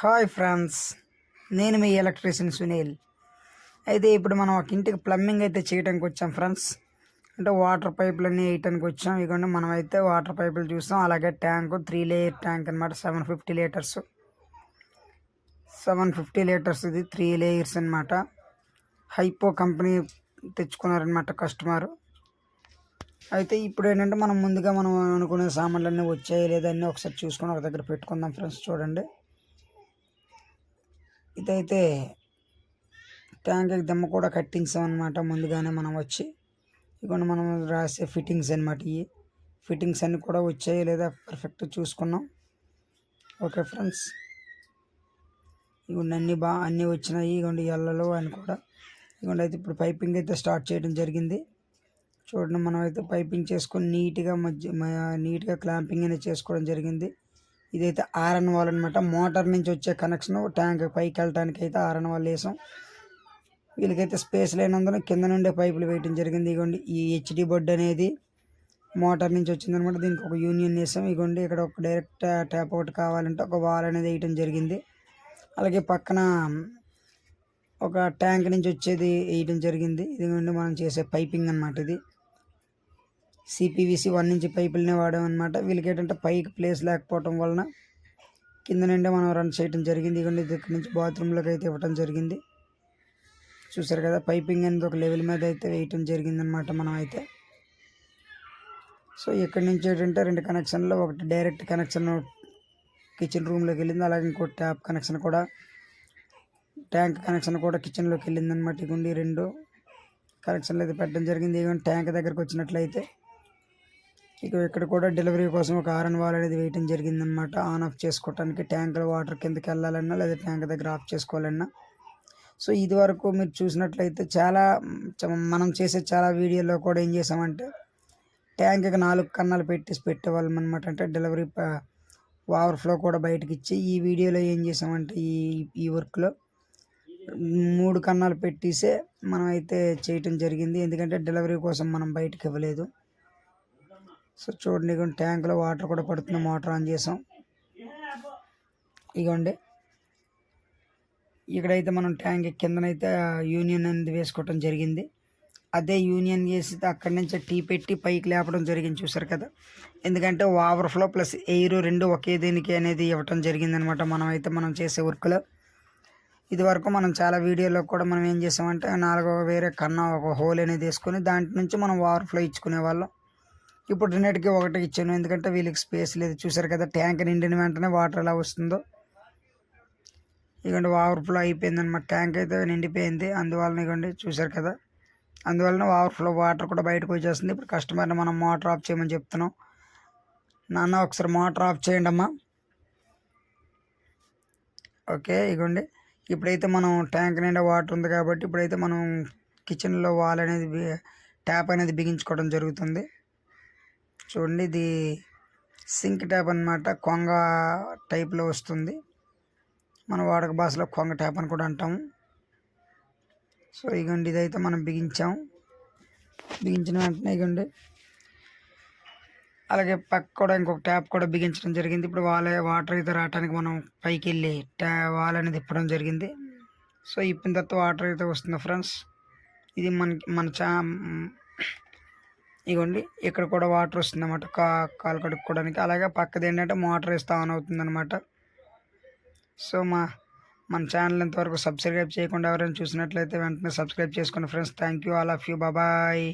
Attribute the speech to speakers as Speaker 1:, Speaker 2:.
Speaker 1: Hi friends నేను మీ electrician Sunil. అయితే ఇప్పుడు మనం ఒక ఇంటికి ప్లంబింగ్ అయితే చేయడానికి వచ్చాం ఫ్రెండ్స్. అంటే వాటర్ పైపులన్నీ వేయటానికి వచ్చాం. ఇదిగోండి మనం అయితే వాటర్ పైపులు చూస్తాం అలాగే ట్యాంకు త్రీ లేయర్ ట్యాంక్ అనమాట seven fifty litres seven fifty litres ఇది త్రీ లేయర్స్ అనమాట హైపో కంపెనీ తెచ్చుకున్నారనమాట కస్టమర్ అయితే ఇప్పుడు ఏంటంటే మనం ముందుగా మనం అనుకునే సామాన్లన్నీ వచ్చాయి లేదన్నీ ఒకసారి చూసుకొని ఒక దగ్గర పెట్టుకుందాం ఫ్రెండ్స్ చూడండి. ఇదైతే ట్యాంక్కి దమ్మ కూడా కట్టించాం అనమాట ముందుగానే మనం వచ్చి ఇదిగోండి మనం రాసే ఫిట్టింగ్స్ అనమాట ఇవి ఫిట్టింగ్స్ అన్నీ కూడా వచ్చాయి లేదా పర్ఫెక్ట్ చూసుకున్నాం. ఓకే ఫ్రెండ్స్ ఇగోండి అన్నీ బాగా అన్నీ వచ్చినాయి ఇగోండి ఎల్లలో అని కూడా. ఇగోండి అయితే ఇప్పుడు పైపింగ్ అయితే స్టార్ట్ చేయడం జరిగింది. చూడండి మనం అయితే పైపింగ్ చేసుకొని నీట్గా మధ్య నీట్గా క్లాంపింగ్ అనేది చేసుకోవడం జరిగింది. ఇదైతే ఆర్ఎన్ వాల్ అనమాట మోటార్ నుంచి వచ్చే కనెక్షన్ ట్యాంక్ పైకి వెళ్ళడానికి అయితే ఆర్ఎన్ వాల్ వేసాం. వీళ్ళకైతే స్పేస్ లేనందున కింద నుండే పైపులు వేయటం జరిగింది. ఇగోండి ఈ హెచ్డి బొడ్ అనేది మోటార్ నుంచి వచ్చిందనమాట దీనికి ఒక యూనియన్ వేసాం. ఇగోండి ఇక్కడ ఒక డైరెక్ట్ ట్యాప్ ఒకటి కావాలంటే ఒక వాల్ అనేది వేయటం జరిగింది. అలాగే పక్కన ఒక ట్యాంక్ నుంచి వచ్చేది వేయటం జరిగింది. ఇదిగోండి మనం చేసే పైపింగ్ అనమాట ఇది. సిపివిసి వన్ నుంచి పైపులనే వాడామన్నమాట వీళ్ళకి ఏంటంటే పైకి ప్లేస్ లేకపోవటం వలన కింద నుండే మనం రన్ చేయటం జరిగింది. ఇదిగోండి దగ్గర నుంచి బాత్రూంలోకి అయితే ఇవ్వటం జరిగింది. చూసారు కదా పైపింగ్ అనేది ఒక లెవెల్ మీద అయితే వేయటం జరిగింది అనమాట మనం అయితే సో ఇక్కడ నుంచి ఏంటంటే రెండు కనెక్షన్లో ఒకటి డైరెక్ట్ కనెక్షన్ కిచెన్ రూమ్లోకి వెళ్ళింది. అలాగే ఇంకో ట్యాప్ కనెక్షన్ కూడా ట్యాంక్ కనెక్షన్ కూడా కిచెన్లోకి వెళ్ళింది అనమాట ఇగుండి రెండు. కనెక్షన్లు అయితే పెట్టడం జరిగింది. ఇక ట్యాంక్ దగ్గరకు వచ్చినట్లయితే ఇక ఇక్కడ కూడా డెలివరీ కోసం ఒక ఆర్ఎన్ వాల్ అనేది వేయటం జరిగింది అనమాట ఆన్ ఆఫ్ చేసుకోవడానికి ట్యాంకులో వాటర్ కిందకి వెళ్ళాలన్నా లేదా ట్యాంక్ దగ్గర ఆఫ్ చేసుకోవాలన్నా. సో ఇది వరకు మీరు చూసినట్లయితే చాలా మనం చేసే చాలా వీడియోలో కూడా ఏం చేసామంటే ట్యాంక్కి నాలుగు కన్నాలు పెట్టేసి పెట్టేవాళ్ళం అనమాట అంటే డెలివరీ ఓవర్ఫ్లో కూడా బయటకి ఇచ్చి ఈ వీడియోలో ఏం చేసామంటే ఈ ఈ వర్క్లో మూడు కన్నాలు పెట్టేసే మనం అయితే చేయటం జరిగింది. ఎందుకంటే డెలివరీ కోసం మనం బయటకు ఇవ్వలేదు. సో చూడండి ఇగోండి ట్యాంక్లో వాటర్ కూడా పడుతుంది. మోటార్ ఆన్ చేసాం. ఇగోండి. ఇక్కడైతే మనం ట్యాంక్ కిందనైతే యూనియన్ అనేది వేసుకోవటం జరిగింది. అదే యూనియన్ చేసి అక్కడి నుంచి టీ పెట్టి పైకి లేపడం జరిగింది చూసారు కదా. ఎందుకంటే ఓవర్ఫ్లో ప్లస్ ఎయిర్ రెండు ఒకే దీనికి అనేది ఇవ్వటం జరిగింది అనమాట మనం అయితే మనం చేసే వర్క్లో. ఇదివరకు మనం చాలా వీడియోలో కూడా మనం ఏం చేసామంటే నాలుగో వేరే కన్నా ఒక హోల్ అనేది వేసుకొని దాంట్ నుంచి మనం ఓవర్ఫ్లో ఇచ్చుకునే వాళ్ళం. ఇప్పుడు రెండింటికి ఒకటి ఇచ్చాను. ఎందుకంటే వీళ్ళకి స్పేస్ లేదు. చూసారు కదా ట్యాంక్ నిండిన వెంటనే వాటర్ ఎలా వస్తుందో. ఇదిగోండి ఓవర్ఫ్లో అయిపోయింది అనమాట ట్యాంక్ అయితే నిండిపోయింది. అందువలన ఇదిగోండి చూసారు కదా. అందువలన ఓవర్ఫ్లో వాటర్ కూడా బయటకు వచ్చేస్తుంది. ఇప్పుడు కస్టమర్ని మనం మోటార్ ఆఫ్ చేయమని చెప్తున్నాం. నాన్న ఒకసారి మోటార్ ఆఫ్ చేయండి అమ్మా. ఓకే ఇగోండి. ఇప్పుడైతే మనం ట్యాంక్ నిండా వాటర్ ఉంది కాబట్టి ఇప్పుడైతే మనం కిచెన్లో వాల్ అనేది ట్యాప్ అనేది బిగించుకోవడం జరుగుతుంది. చూడండి ఇది సింక్ ట్యాప్ అన్నమాట కొంగ టైప్లో వస్తుంది. మన వాడక భాషలో కొంగ ట్యాప్ అని కూడా అంటాము. సో ఇగోండి ఇదైతే మనం బిగించాం. బిగించిన వెంటనే ఇగోండి. అలాగే పక్క కూడా ఇంకొక ట్యాప్ కూడా బిగించడం జరిగింది. ఇప్పుడు వాళ్ళ వాటర్ అయితే రావడానికి మనం పైకి వెళ్ళి ట్యా వాల్ అనేది తిప్పడం జరిగింది. సో ఇప్పిన తర్వాత వాటర్ అయితే వస్తుంది ఫ్రెండ్స్. ఇది మనకి మన చా ఇగోండి ఇక్కడ కూడా వాటర్ వస్తుంది అనమాట కా కాలు కడుక్కోవడానికి. అలాగే పక్కది ఏంటంటే మోటార్ వేస్తే ఆన్ అవుతుంది అనమాట సో మా మన ఛానల్ ఇంతవరకు సబ్స్క్రైబ్ చేయకుండా ఎవరైనా చూసినట్లయితే వెంటనే సబ్స్క్రైబ్ చేసుకోండి friends thank you all of you బాబాయ్